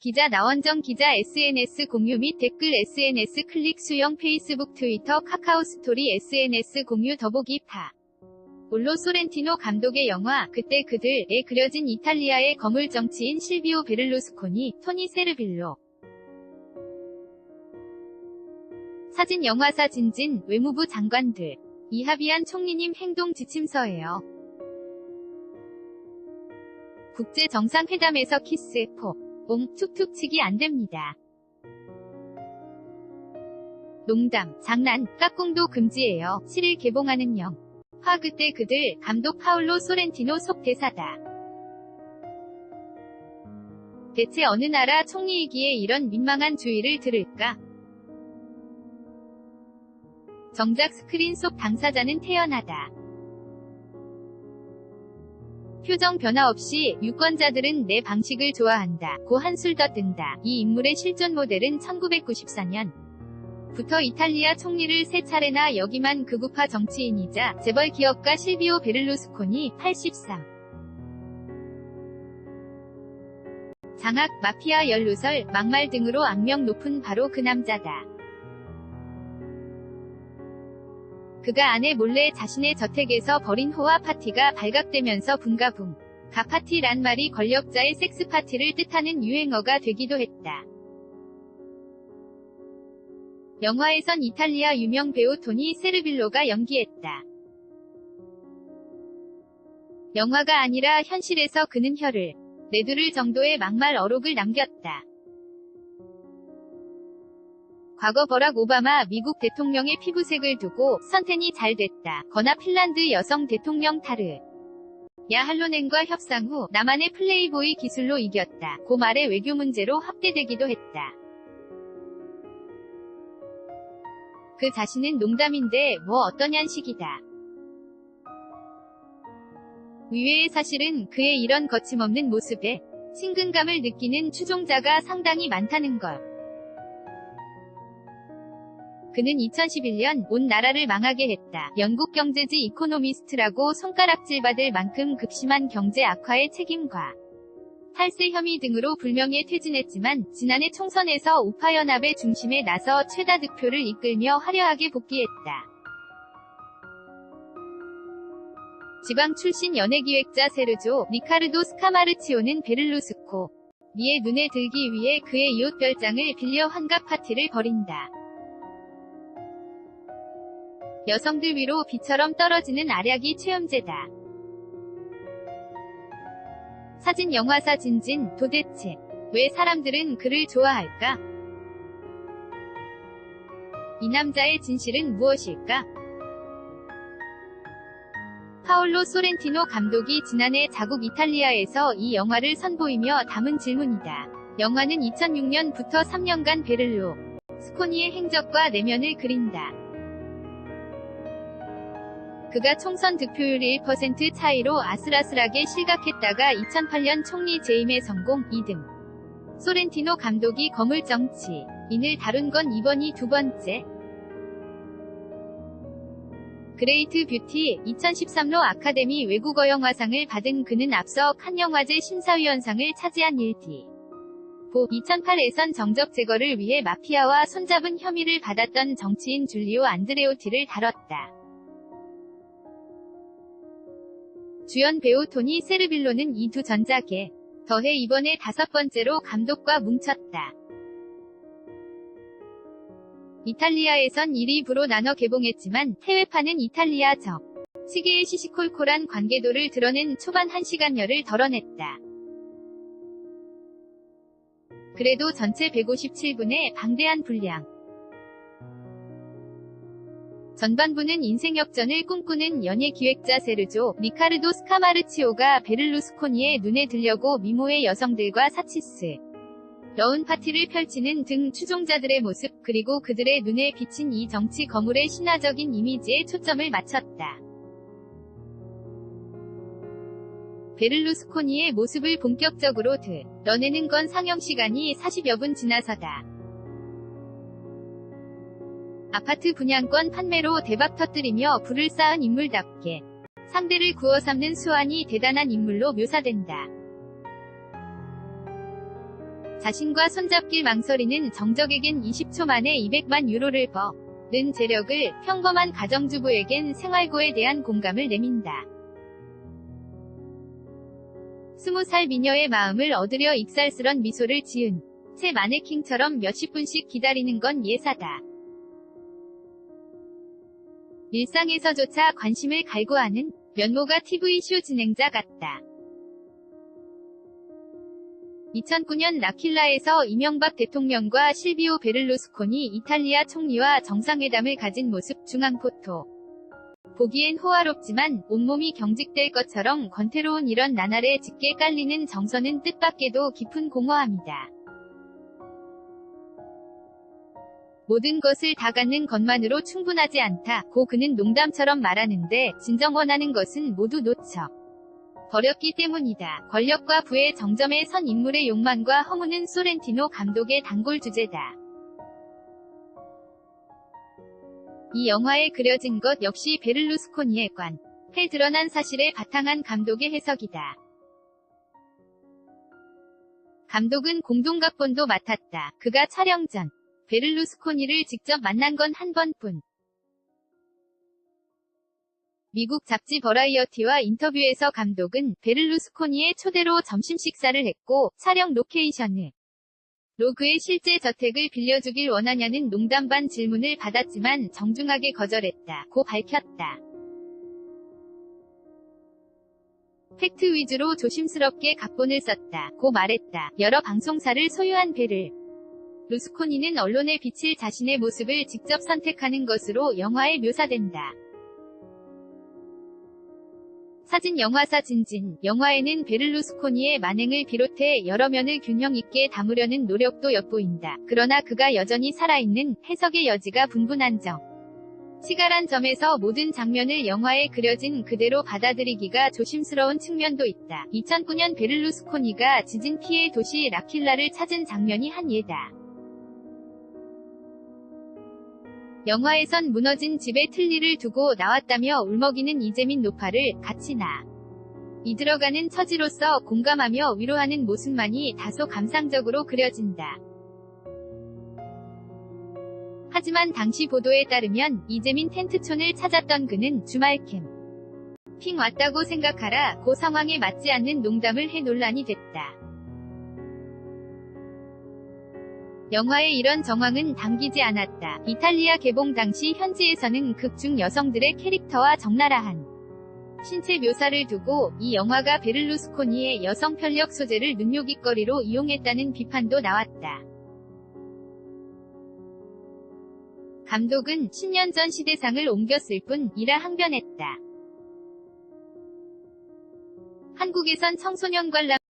기자 나원정 기자 SNS 공유 및 댓글 SNS 클릭 수용 페이스북 트위터 카카오 스토리 SNS 공유 더보기 파 올로 소렌티노 감독의 영화 그때 그들에 그려진 이탈리아의 거물 정치인 실비오 베를루스코니 토니 세르빌로. 사진 영화사 진진 외무부 장관들. 이하비안 총리님 행동 지침서예요. 국제 정상회담에서 키스 포, 옹, 툭툭 치기 안 됩니다. 농담, 장난, 깍꿍도 금지예요. 7일 개봉하는 영. 화 그때 그들 감독 파울로 소렌티노 속 대사다. 대체 어느 나라 총리이기에 이런 민망한 주의를 들을까? 정작 스크린 속 당사자는 태연하다. 표정 변화 없이 유권자들은 내 방식을 좋아한다. 고 한술 떠든다. 이 인물의 실존 모델은 1994년 부터 이탈리아 총리를 세 차례나 역임한 극우파 정치인이자 재벌 기업가 실비오 베를루스코니 83. 장악, 마피아 연루설, 막말 등으로 악명 높은 바로 그 남자다. 그가 아내 몰래 자신의 저택에서 벌인 호화 파티가 발각되면서 분가붕. 가파티란 말이 권력자의 섹스 파티를 뜻하는 유행어가 되기도 했다. 영화에선 이탈리아 유명 배우 토니 세르빌로가 연기했다. 영화가 아니라 현실에서 그는 혀를 내두를 정도의 막말 어록을 남겼다. 과거 버락 오바마 미국 대통령의 피부색을 두고 선텐이 잘 됐다. 거나 핀란드 여성 대통령 타르. 야 할로넨과 협상 후 나만의 플레이보이 기술로 이겼다. 고 말의 외교 문제로 확대되기도 했다. 그 자신은 농담인데 뭐 어떤 양식이다. 의외의 사실은 그의 이런 거침없는 모습에 친근감을 느끼는 추종자가 상당히 많다는 것. 그는 2011년 온 나라를 망하게 했다. 영국 경제지 이코노미스트라고 손가락질 받을 만큼 극심한 경제 악화의 책임과 탈세 혐의 등으로 불명예 퇴진했지만 지난해 총선에서 우파연합의 중심에 나서 최다 득표를 이끌며 화려하게 복귀했다. 지방 출신 연예기획자 세르조 리카르도 스카마르치오는 베를루스코 미의 눈에 들기 위해 그의 이웃 별장을 빌려 환갑 파티를 벌인다. 여성들 위로 비처럼 떨어지는 아략이 체험제다. 사진 영화사 진진 도대체 왜 사람들은 그를 좋아할까? 이 남자의 진실은 무엇일까? 파올로 소렌티노 감독이 지난해 자국 이탈리아에서 이 영화를 선보이며 담은 질문이다. 영화는 2006년부터 3년간 베를로 스코니의 행적과 내면을 그린다. 그가 총선 득표율 1% 차이로 아슬아슬하게 실각했다가 2008년 총리 재임에 성공 2등. 소렌티노 감독이 거물 정치. 인을 다룬 건 이번이 두 번째. 그레이트 뷰티 2013로 아카데미 외국어 영화상을 받은 그는 앞서 칸 영화제 심사위원상을 차지한 1디. 보 2008에선 정적 제거를 위해 마피아와 손잡은 혐의를 받았던 정치인 줄리오 안드레오티를 다뤘다. 주연 배우 토니 세르빌로는 이 두 전작에 더해 이번에 다섯 번째로 감독과 뭉쳤다. 이탈리아에선 1위부로 나눠 개봉했지만 해외판은 이탈리아적 시계의 시시콜콜한 관계도를 드러낸 초반 1시간여를 덜어냈다. 그래도 전체 157분의 방대한 분량. 전반부는 인생 역전을 꿈꾸는 연예 기획자 세르조, 리카르도 스카마르치오가 베를루스코니의 눈에 들려고 미모의 여성들과 사치스. 러운 파티를 펼치는 등 추종자들의 모습, 그리고 그들의 눈에 비친 이 정치 거물의 신화적인 이미지에 초점을 맞췄다. 베를루스코니의 모습을 본격적으로 드 러내는 건 상영 시간이 40여 분 지나서다. 아파트 분양권 판매로 대박 터뜨리며 불을 쌓은 인물답게 상대를 구워 삶는 수완이 대단한 인물로 묘사된다. 자신과 손잡길 망설이는 정적에겐 20초 만에 200만 유로를 버는 재력을 평범한 가정주부에겐 생활고에 대한 공감을 내민다. 20살 미녀의 마음을 얻으려 익살스런 미소를 지은 채 마네킹처럼 몇십 분씩 기다리는 건 예사다. 일상에서조차 관심을 갈구하는 면모가 TV쇼 진행자 같다. 2009년 라킬라에서 이명박 대통령과 실비오 베를루스코니 이탈리아 총리와 정상회담을 가진 모습 중앙 포토. 보기엔 호화롭지만 온몸이 경직될 것처럼 권태로운 이런 나날에 짙게 깔리는 정서는 뜻밖에도 깊은 공허함이다. 모든 것을 다 갖는 것만으로 충분하지 않다. 고 그는 농담처럼 말하는데 진정 원하는 것은 모두 놓쳐. 버렸기 때문이다. 권력과 부의 정점에 선 인물의 욕망과 허무는 소렌티노 감독의 단골 주제다. 이 영화에 그려진 것 역시 베를루스코니의 관. 해 드러난 사실에 바탕한 감독의 해석이다. 감독은 공동각본도 맡았다. 그가 촬영 전 베를루스코니를 직접 만난 건 한 번뿐. 미국 잡지 버라이어티와 인터뷰에서 감독은 베를루스코니의 초대로 점심 식사를 했고 촬영 로케이션을 로 그의 실제 저택을 빌려주길 원하냐는 농담 반 질문을 받았지만 정중하게 거절했다. 고 밝혔다. 팩트 위주로 조심스럽게 각본을 썼다. 고 말했다. 여러 방송사를 소유한 베를 루스코니는 언론에 비칠 자신의 모습을 직접 선택하는 것으로 영화에 묘사된다. 사진 영화사 진진, 영화에는 베를루스코니의 만행을 비롯해 여러 면을 균형 있게 담으려는 노력도 엿보인다. 그러나 그가 여전히 살아있는 해석의 여지가 분분한 점. 치갈한 점에서 모든 장면을 영화에 그려진 그대로 받아들이기가 조심스러운 측면도 있다. 2009년 베를루스코니가 지진 피해 도시 라킬라를 찾은 장면이 한 예다. 영화에선 무너진 집에 틀니를 두고 나왔다며 울먹이는 이재민 노파를 같이 나. 이 들어가는 처지로서 공감하며 위로하는 모습만이 다소 감상적으로 그려진다. 하지만 당시 보도에 따르면 이재민 텐트촌을 찾았던 그는 주말 캠핑 왔다고 생각하라 고 상황에 맞지 않는 농담을 해 논란이 됐다. 영화의 이런 정황은 당기지 않았다. 이탈리아 개봉 당시 현지에서는 극중 여성들의 캐릭터와 적나라한 신체 묘사를 두고 이 영화가 베를루스코니의 여성 편력 소재를 눈요깃거리로 이용했다는 비판도 나왔다. 감독은 10년 전 시대상을 옮겼을 뿐이라 항변했다. 한국에선 청소년 관람